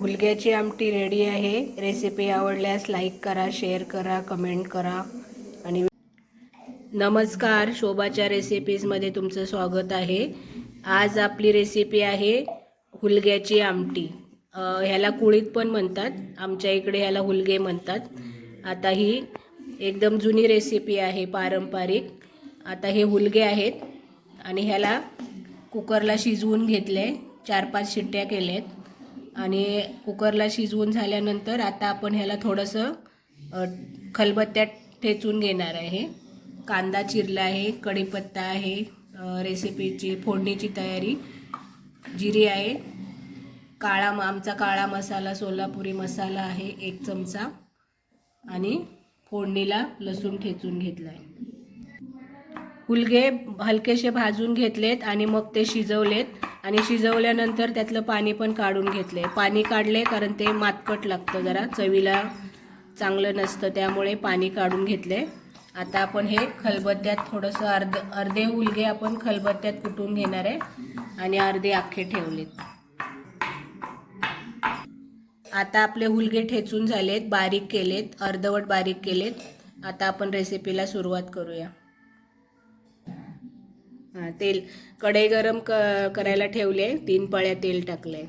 हुलग्याची आमटी रेडी आहे. रेसिपी आवडल्यास लाईक करा शेअर करा कमेंट करा. आणि नमस्कार. शोभाच्या रेसिपीजमध्ये तुमचं स्वागत आहे. आज आपली रेसिपी आहे हुलग्याची आमटी. ह्याला कुळीत पण म्हणतात. आमच्या इकडे ह्याला हुलगे म्हणतात. आता ही एकदम जुनी रेसिपी आहे पारंपरिक. आता हे हुलगे आहेत आणि ह्याला कुकरला शिजवून घेतले चार पाच शिट्ट्या केल्या आहेत आणि कुकरला शिजवून झाल्यानंतर आता आपण ह्याला थोडंसं खलबत्त्यात ठेचून घेणार आहे. कांदा चिरला आहे कढीपत्ता आहे रेसिपीची फोडणीची तयारी. जिरी आहे. काळा आमचा काळा मसाला सोलापुरी मसाला आहे एक चमचा. आणि फोडणीला लसूण ठेचून घेतला आहे हुलगे हलकेसे भाजून घेतलेत आणि मग ते शिजवलेत. आणि शिजवल्यानंतर त्यातलं पाणी पण काढून घेतले पाणी काढले कारण ते मातकट लागतं जरा. चवीला चांगलं नसतं त्यामुळे पाणी काढून घेतले आता आपण हे खलबत्त्यात थोडंसं अर्ध अर्धे हुलगे आपण खलबत्त्यात कुटून घेणार आहे आणि अर्धे अख्खे ठेवलेत. आता आपले हुलगे ठेचून झालेत बारीक केलेत अर्धवट बारीक केलेत. आता आपण रेसिपीला सुरुवात करूया. तेल कढई गरम क करायला ठेवले तीन पळ्या तेल टाकले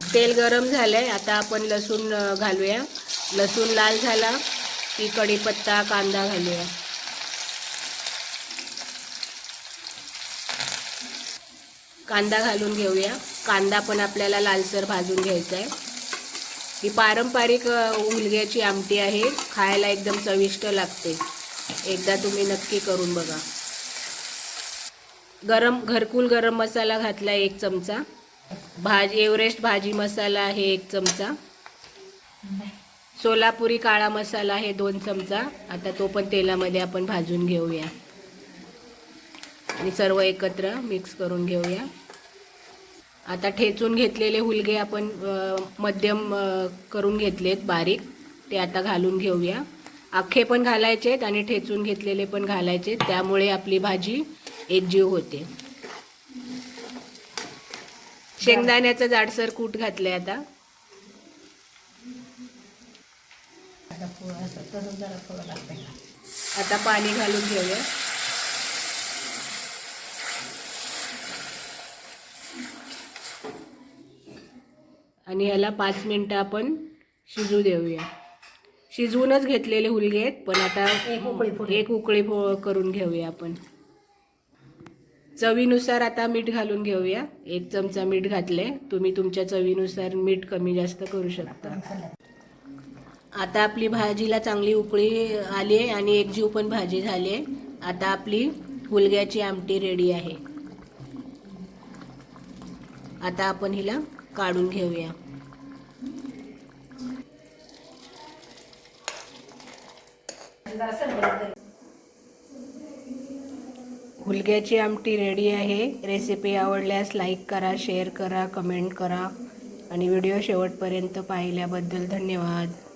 तेल गरम झालंय आता आपण लसूण घालूया. लसूण लाल झाला की कढीपत्ता कांदा घालूया. कांदा घालून घेऊया. कांदा पण आपल्याला लालसर भाजून घ्यायचा आहे ही पारंपरिक उलग्याची आमटी आहे. खायला एकदम चविष्ट लागते. एकदा तुम्ही नक्की करून बघा. गरम घरकुल गरम मसाला घातला एक चमचा. भाजी एव्हरेस्ट भाजी मसाला आहे एक चमचा. सोलापुरी काळा मसाला आहे दोन चमचा. आता तो पण तेलामध्ये आपण भाजून घेऊया. आणि सर्व एकत्र मिक्स करून घेऊया. आता ठेचून घेतलेले हुलगे आपण मध्यम करून घेतलेत बारीक. ते आता घालून घेऊया. अख्खे पण घालायचेत आणि ठेचून घेतलेले पण घालायचे त्यामुळे आपली भाजी एकजीव होते. शेंगदाण्याचं जाडसर कूट घातलंय आता. आता पाणी घालून घेऊया. आणि ह्याला पाच मिनटं आपण शिजू देऊया. शिजवूनच घेतलेले हुलगे आहेत पण आता एक उकळी फो- करून घेऊया आपण. चवीनुसार आता मीठ घालून घेऊया. एक चमचा मीठ घातले. तुम्ही तुमच्या चवीनुसार मीठ कमी जास्त करू शकता. आता आपली भाजीला चांगली उकळी आली आहे आणि एक जीव पण भाजी झाली आहे आता आपली हुलग्याची आमटी रेडी आहे. आता आपण हिला काढून घेऊया. हुलग्याची आमटी रेडी आहे. रेसिपी आवडल्यास लाईक करा शेअर करा कमेंट करा. आणि व्हिडिओ शेवटपर्यंत पाहिल्याबद्दल धन्यवाद.